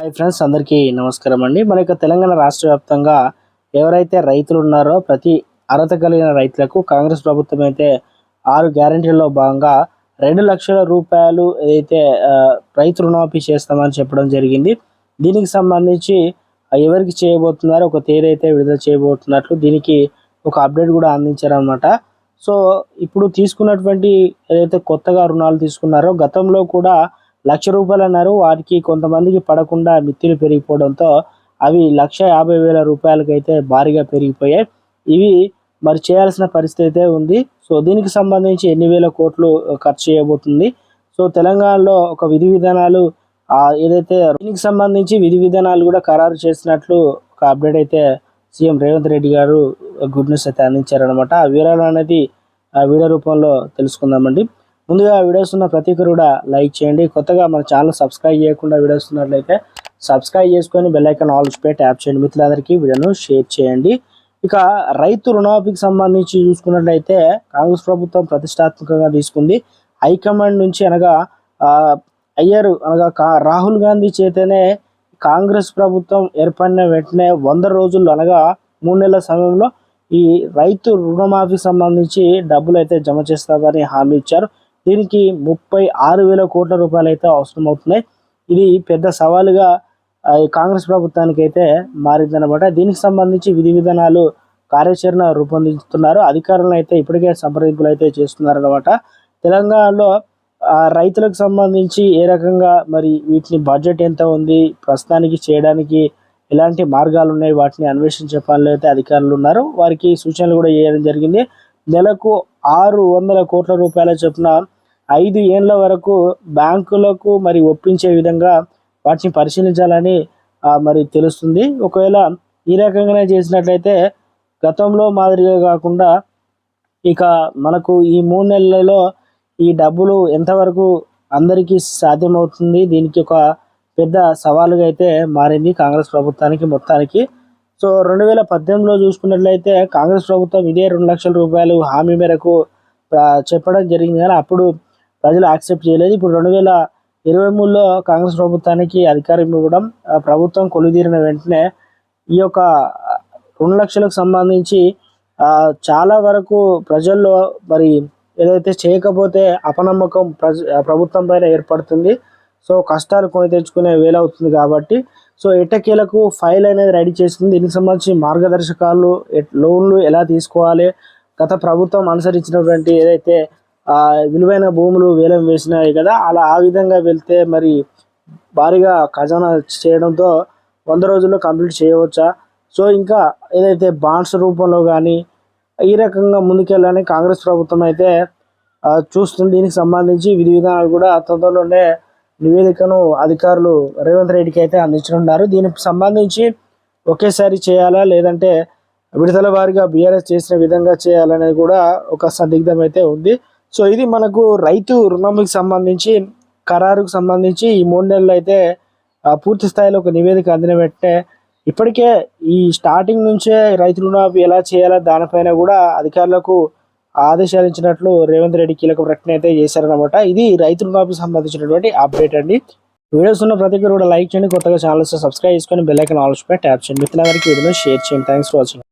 Hi friends అందరికీ నమస్కారం అండి. మన యొక్క తెలంగాణ రాష్ట్ర వ్యాప్తంగా ఎవరైతే రైతులు ఉన్నారో ప్రతి అర్హత కలిగిన రైతులకు కాంగ్రెస్ ప్రభుత్వం అయితే ఆరు గ్యారంటీల్లో భాగంగా రెండు లక్షల రూపాయలు ఏదైతే రైతు రుణమాఫీ చేస్తామని చెప్పడం జరిగింది. దీనికి సంబంధించి ఎవరికి చేయబోతున్నారో ఒక తేదీ అయితే విడుదల చేయబోతున్నట్లు దీనికి ఒక అప్డేట్ కూడా అందించారనమాట సో ఇప్పుడు తీసుకున్నటువంటి ఏదైతే కొత్తగా రుణాలు తీసుకున్నారో గతంలో కూడా లక్ష రూపాయలు అన్నారు. వాటికి కొంతమందికి పడకుండా మిత్తులు పెరిగిపోవడంతో అవి లక్ష యాభై వేల రూపాయలకైతే భారీగా పెరిగిపోయాయి. ఇవి మరి చేయాల్సిన పరిస్థితి అయితే ఉంది. సో దీనికి సంబంధించి ఎన్ని వేల కోట్లు ఖర్చు చేయబోతుంది. సో తెలంగాణలో ఒక విధి విధానాలు ఏదైతే దీనికి సంబంధించి విధి విధానాలు కూడా ఖరారు చేసినట్లు ఒక అప్డేట్ అయితే సీఎం రేవంత్ రెడ్డి గారు గుడ్ న్యూస్ అయితే అందించారనమాట ఆ వివరాలు అనేది ఆ వీడియో రూపంలో తెలుసుకుందామండి. ముందుగా వీడియోస్ ఉన్న ప్రతి ఒక్కరు కూడా లైక్ చేయండి. కొత్తగా మన ఛానల్ సబ్స్క్రైబ్ చేయకుండా వీడియోస్ ఉన్నట్లయితే సబ్స్క్రైబ్ చేసుకొని బెల్లైకన్ ఆల్ పై ట్యాప్ చేయండి. మిత్రులందరికీ వీడియోను షేర్ చేయండి. ఇక రైతు రుణమాఫీకి సంబంధించి చూసుకున్నట్లయితే కాంగ్రెస్ ప్రభుత్వం ప్రతిష్టాత్మకంగా తీసుకుంది. హైకమాండ్ నుంచి అనగా ఆ, అయ్యారు అనగా కా- రాహుల్ గాంధీ చేతనే కాంగ్రెస్ ప్రభుత్వం ఏర్పడిన వెంటనే వంద రోజుల్లో అనగా మూడు నెలల సమయంలో ఈ రైతు రుణమాఫీ సంబంధించి డబ్బులు అయితే జమ చేస్తామని హామీ ఇచ్చారు. దీనికి ముప్పై ఆరు వేల కోట్ల రూపాయలు అయితే అవసరం అవుతున్నాయి. ఇది పెద్ద సవాలుగా కాంగ్రెస్ ప్రభుత్వానికి అయితే మారిందనమాట దీనికి సంబంధించి విధి విధానాలు కార్యాచరణ రూపొందిస్తున్నారు. అధికారులను అయితే ఇప్పటికే సంప్రదింపులు అయితే చేస్తున్నారనమాట తెలంగాణలో రైతులకు సంబంధించి ఏ రకంగా మరి వీటిని బడ్జెట్ ఎంత ఉంది ప్రస్తుతానికి చేయడానికి ఎలాంటి మార్గాలు ఉన్నాయి వాటిని అన్వేషించే పనులు అయితే అధికారులు ఉన్నారు. వారికి సూచనలు కూడా చేయడం జరిగింది. నెలకు ఆరు వందల కోట్ల రూపాయల చొప్పున ఐదు ఏళ్ళ వరకు బ్యాంకులకు మరి ఒప్పించే విధంగా వాటిని పరిశీలించాలని మరి తెలుస్తుంది. ఒకవేళ ఈ రకంగానే చేసినట్లయితే గతంలో మాదిరిగా కాకుండా ఇక మనకు ఈ మూడు నెలలలో ఈ డబ్బులు ఎంతవరకు అందరికీ సాధ్యమవుతుంది దీనికి ఒక పెద్ద సవాలుగా అయితే మారింది కాంగ్రెస్ ప్రభుత్వానికి మొత్తానికి. సో రెండు వేల పద్దెనిమిదిలో చూసుకున్నట్లయితే కాంగ్రెస్ ప్రభుత్వం ఇదే రెండు లక్షల రూపాయలు హామీ మేరకు చెప్పడం జరిగింది కానీ అప్పుడు ప్రజలు యాక్సెప్ట్ చేయలేదు. ఇప్పుడు రెండు వేల ఇరవై మూడులో కాంగ్రెస్ ప్రభుత్వానికి అధికారం ఇవ్వడం ప్రభుత్వం కొలుదీరిన వెంటనే ఈ యొక్క రెండు లక్షలకు సంబంధించి చాలా వరకు ప్రజల్లో మరి ఏదైతే చేయకపోతే అపనమ్మకం ప్రజ ప్రభుత్వం పైన ఏర్పడుతుంది. సో కష్టాలు కొని తెచ్చుకునే వేలవుతుంది కాబట్టి సో ఎట్టకేలకు ఫైల్ అనేది రెడీ చేసుకుంది. దీనికి సంబంధించి మార్గదర్శకాలు లోన్లు ఎలా తీసుకోవాలి గత ప్రభుత్వం అనుసరించినటువంటి ఏదైతే విలువైన భూములు వేలం వేసినాయి కదా అలా ఆ విధంగా వెళ్తే మరి భారీగా ఖజానా చేయడంతో వంద రోజుల్లో కంప్లీట్ చేయవచ్చా? సో ఇంకా ఏదైతే బాండ్స్ రూపంలో కానీ ఈ రకంగా ముందుకెళ్ళాలని కాంగ్రెస్ ప్రభుత్వం అయితే చూస్తుంది. దీనికి సంబంధించి విధి విధానాలు కూడా తొందరలోనే నివేదికను అధికారులు రేవంత్ రెడ్డికి అయితే అందించనున్నారు. దీనికి సంబంధించి ఒకేసారి చేయాలా? లేదంటే విడుదల వారిగా బీఆర్ఎస్ చేసిన విధంగా చేయాలనేది కూడా ఒక సందిగ్ధం అయితే ఉంది. సో ఇది మనకు రైతు రుణంకి సంబంధించి ఖరారుకు సంబంధించి ఈ మూడు నెలలు అయితే పూర్తి స్థాయిలో ఒక నివేదిక అందిన వెంటనే ఇప్పటికే ఈ స్టార్టింగ్ నుంచే రైతు రుణమాఫీ ఎలా చేయాలో? దానిపైన కూడా అధికారులకు ఆదేశాలు ఇచ్చినట్లు రేవంత్ రెడ్డి కీలక ప్రకటన అయితే చేశారనమాట ఇది రైతు రుణాలకు సంబంధించినటువంటి అప్డేట్ అండి. వీడియోస్ ఉన్న ప్రతి ఒక్కరు కూడా లైక్ చేయండి. కొత్తగా ఛానల్స్ సబ్స్క్రైబ్ చేసుకొని బెల్లైకన్ ఐకాన్ ట్యాప్ చేయండి. మిత్రులందరికీ వీడియోని షేర్ చేయండి. Thanks for watching